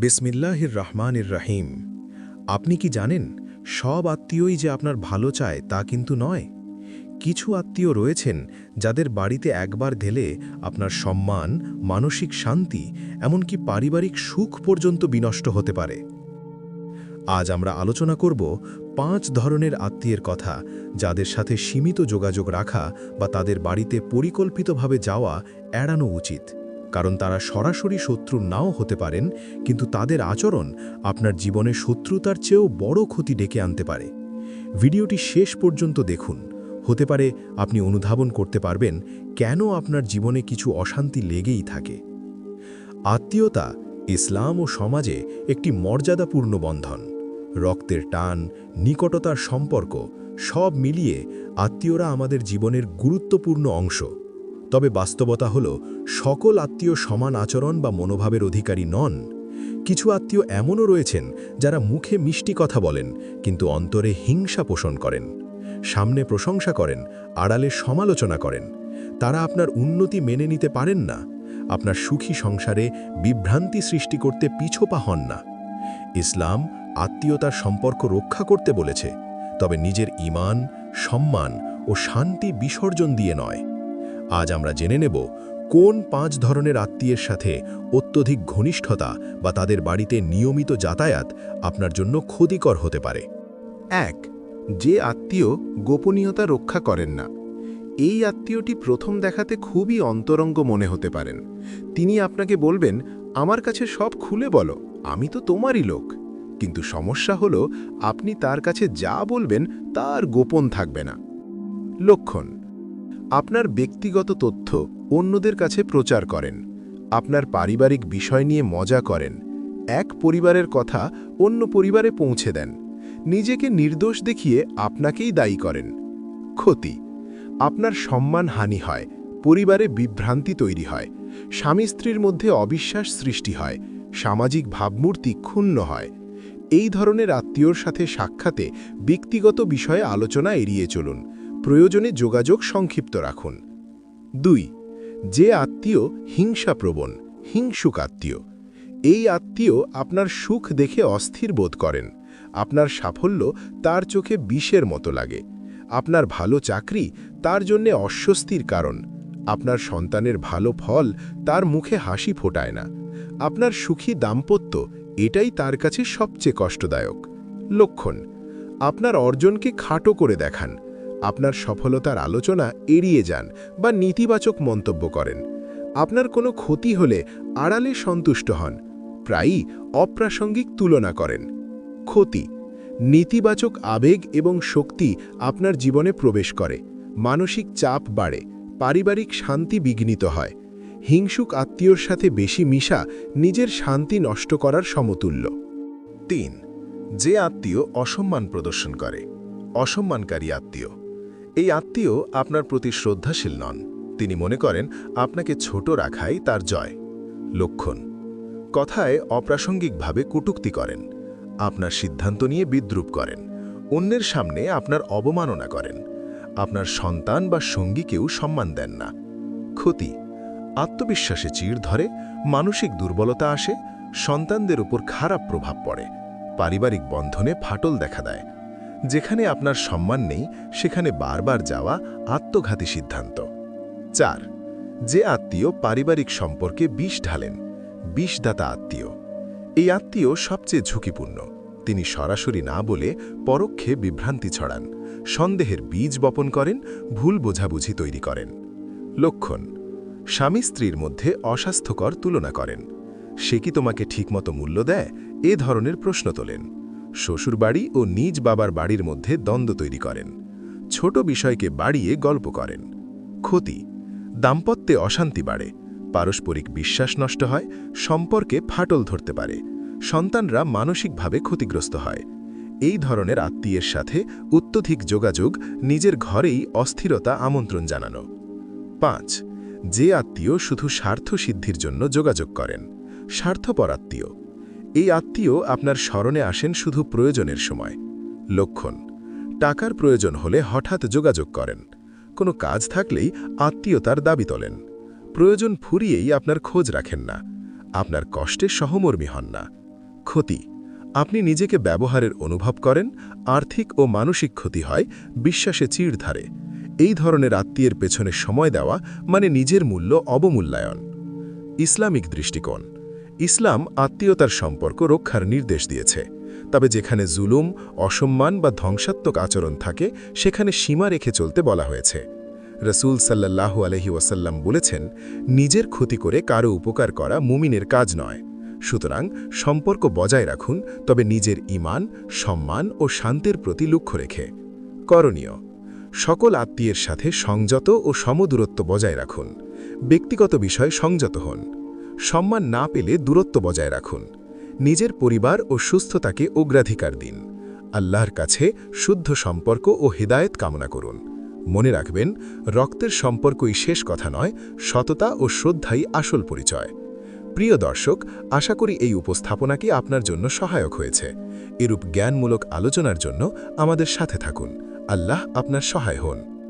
বিসমিল্লাহির রহমানির রাহিম। আপনি কি জানেন, সব আত্মীয়ই যে আপনার ভালো চায় তা কিন্তু নয়। কিছু আত্মীয় রয়েছেন যাদের বাড়িতে একবার গেলে আপনার সম্মান, মানসিক শান্তি, এমনকি পারিবারিক সুখ পর্যন্ত বিনষ্ট হতে পারে। আজ আমরা আলোচনা করব পাঁচ ধরনের আত্মীয়ের কথা যাদের সাথে সীমিত যোগাযোগ রাখা বা তাদের বাড়িতে পরিকল্পিতভাবে যাওয়া এড়ানো উচিত। কারণ তারা সরাসরি শত্রু নাও হতে পারেন, কিন্তু তাদের আচরণ আপনার জীবনে শত্রুতার চেয়েও বড় ক্ষতি ডেকে আনতে পারে। ভিডিওটি শেষ পর্যন্ত দেখুন। হতে পারে আপনি অনুধাবন করতে পারবেন কেন আপনার জীবনে কিছু অশান্তি লেগেই থাকে। আত্মীয়তা, ইসলাম ও সমাজে একটি মর্যাদাপূর্ণ বন্ধন। রক্তের টান, নিকটতার সম্পর্ক সব মিলিয়ে আত্মীয়রা আমাদের জীবনের গুরুত্বপূর্ণ অংশ। তবে বাস্তবতা হল, সকল আত্মীয় সমান আচরণ বা মনোভাবের অধিকারী নন। কিছু আত্মীয় এমনও রয়েছেন, যারা মুখে মিষ্টি কথা বলেন, কিন্তু অন্তরে হিংসা পোষণ করেন। সামনে প্রশংসা করেন, আড়ালে সমালোচনা করেন। তারা আপনার উন্নতি মেনে নিতে পারেন না। আপনার সুখী সংসারে বিভ্রান্তি সৃষ্টি করতে পিছোপা হন না। ইসলাম আত্মীয়তার সম্পর্ক রক্ষা করতে বলেছে, তবে নিজের ইমান, সম্মান ও শান্তি বিসর্জন দিয়ে নয়। আজ আমরা জেনে নেব কোন পাঁচ ধরনের আত্মীয়ের সাথে অত্যধিক ঘনিষ্ঠতা বা তাদের বাড়িতে নিয়মিত যাতায়াত আপনার জন্য ক্ষতিকর হতে পারে। এক, যে আত্মীয় গোপনীয়তা রক্ষা করেন না। এই আত্মীয়টি প্রথম দেখাতে খুবই অন্তরঙ্গ মনে হতে পারেন। তিনি আপনাকে বলবেন, আমার কাছে সব খুলে বলো, আমি তো তোমারই লোক। কিন্তু সমস্যা হলো, আপনি তার কাছে যা বলবেন তার গোপন থাকবে না। লক্ষণ আপনার ব্যক্তিগত তথ্য অন্যদের কাছে প্রচার করেন। আপনার পারিবারিক বিষয় নিয়ে মজা করেন। এক পরিবারের কথা অন্য পরিবারে পৌঁছে দেন। নিজেকে নির্দোষ দেখিয়ে আপনাকেই দায়ী করেন। ক্ষতি। আপনার সম্মান হানি হয়। পরিবারে বিভ্রান্তি তৈরি হয়। স্বামী স্ত্রীর মধ্যে অবিশ্বাস সৃষ্টি হয়। সামাজিক ভাবমূর্তি ক্ষুণ্ণ হয়। এই ধরনের আত্মীয়র সাথে সাক্ষাতে ব্যক্তিগত বিষয়ে আলোচনা এড়িয়ে চলুন। প্রয়োজনে যোগাযোগ সংক্ষিপ্ত রাখুন। দুই, যে আত্মীয় হিংসাপ্রবণ, হিংসুক আত্মীয়, এই আত্মীয় আপনার সুখ দেখে অস্থির বোধ করেন। আপনার সাফল্য তার চোখে বিষের মতো লাগে। আপনার ভালো চাকরি তার জন্যে অস্বস্তির কারণ। আপনার সন্তানের ভালো ফল তার মুখে হাসি ফোটায় না। আপনার সুখী দাম্পত্য, এটাই তার কাছে সবচেয়ে কষ্টদায়ক। লক্ষণ, আপনার অর্জনকে খাটো করে দেখান। আপনার সফলতার আলোচনা এড়িয়ে যান বা নেতিবাচক মন্তব্য করেন। আপনার কোনো ক্ষতি হলে আড়ালে সন্তুষ্ট হন, প্রায়ই অপ্রাসঙ্গিক তুলনা করেন। ক্ষতি, নেতিবাচক আবেগ এবং শক্তি আপনার জীবনে প্রবেশ করে, মানসিক চাপ বাড়ে, পারিবারিক শান্তি বিঘ্নিত হয়, হিংসুক আত্মীয়র সাথে বেশি মিশা নিজের শান্তি নষ্ট করার সমতুল্য। তিন, যে আত্মীয় অসম্মান প্রদর্শন করে, অসম্মানকারী আত্মীয়। এই আত্মীয় আপনার প্রতি শ্রদ্ধাশীল নন। তিনি মনে করেন, আপনাকে ছোট রাখাই তার জয়। লক্ষণ, কথায় অপ্রাসঙ্গিকভাবে কটুক্তি করেন। আপনার সিদ্ধান্ত নিয়ে বিদ্রুপ করেন। অন্যের সামনে আপনার অবমাননা করেন। আপনার সন্তান বা সঙ্গীকেও সম্মান দেন না। ক্ষতি, আত্মবিশ্বাসে চিড় ধরে, মানসিক দুর্বলতা আসে, সন্তানদের উপর খারাপ প্রভাব পড়ে। পারিবারিক বন্ধনে ফাটল দেখা দেয়। যেখানে আপনার সম্মান নেই, সেখানে বারবার যাওয়া আত্মঘাতী সিদ্ধান্ত। চার, যে আত্মীয় পারিবারিক সম্পর্কে বিষ ঢালেন, বিষদাতা আত্মীয়। এই আত্মীয় সবচেয়ে ঝুঁকিপূর্ণ। তিনি সরাসরি না বলে পরোক্ষে বিভ্রান্তি ছড়ান, সন্দেহের বীজ বপন করেন, ভুল বোঝাবুঝি তৈরি করেন। লক্ষণ, স্বামী স্ত্রীর মধ্যে অস্বাস্থ্যকর তুলনা করেন। সে কি তোমাকে ঠিকমতো মূল্য দেয়? এ ধরনের প্রশ্ন তোলেন। শ্বশুরবাড়ি ও নিজ বাবার বাড়ির মধ্যে দ্বন্দ্ব তৈরি করেন। ছোট বিষয়কে বাড়িয়ে গল্প করেন। ক্ষতি, দাম্পত্যে অশান্তি বাড়ে, পারস্পরিক বিশ্বাস নষ্ট হয়, সম্পর্কে ফাটল ধরতে পারে, সন্তানরা মানসিকভাবে ক্ষতিগ্রস্ত হয়। এই ধরনের আত্মীয়ের সাথে অত্যধিক যোগাযোগ নিজের ঘরেই অস্থিরতা আমন্ত্রণ জানানো। পাঁচ, যে আত্মীয় শুধু স্বার্থ সিদ্ধির জন্য যোগাযোগ করেন, স্বার্থপর আত্মীয়। এই আত্মীয় আপনার স্মরণে আসেন শুধু প্রয়োজনের সময়। লক্ষণ, টাকার প্রয়োজন হলে হঠাৎ যোগাযোগ করেন। কোনো কাজ থাকলেই আত্মীয়তার দাবি তোলেন। প্রয়োজন ফুরিয়েই আপনার খোঁজ রাখেন না। আপনার কষ্টে সহমর্মী হন না। ক্ষতি, আপনি নিজেকে ব্যবহারের অনুভব করেন, আর্থিক ও মানসিক ক্ষতি হয়, বিশ্বাসে চিড় ধারে। এই ধরনের আত্মীয়ের পেছনে সময় দেওয়া মানে নিজের মূল্য অবমূল্যায়ন। ইসলামিক দৃষ্টিকোণ ইসলাম আত্মীয়তার সম্পর্ক রক্ষার নির্দেশ দিয়েছে। তবে যেখানে জুলুম, অসম্মান বা ধ্বংসাত্মক আচরণ থাকে, সেখানে সীমা রেখে চলতে বলা হয়েছে। রসুল সাল্লাল্লাহু আলহি ওয়াসাল্লাম বলেছেন, নিজের ক্ষতি করে কারও উপকার করা মুমিনের কাজ নয়। সুতরাং সম্পর্ক বজায় রাখুন, তবে নিজের ইমান সম্মান ও শান্তির প্রতি লক্ষ্য রেখে। করণীয়, সকল আত্মীয়ের সাথে সংযত ও সমদূরত্ব বজায় রাখুন। ব্যক্তিগত বিষয়ে সংযত হন। সম্মান না পেলে দূরত্ব বজায় রাখুন। নিজের পরিবার ও সুস্থতাকে অগ্রাধিকার দিন। আল্লাহর কাছে শুদ্ধ সম্পর্ক ও হিদায়ত কামনা করুন। মনে রাখবেন, রক্তের সম্পর্কই শেষ কথা নয়, সততা ও শ্রদ্ধাই আসল পরিচয়। প্রিয় দর্শক, আশা করি এই উপস্থাপনাটি আপনার জন্য সহায়ক হয়েছে। এরূপ জ্ঞানমূলক আলোচনার জন্য আমাদের সাথে থাকুন। আল্লাহ আপনার সহায় হন।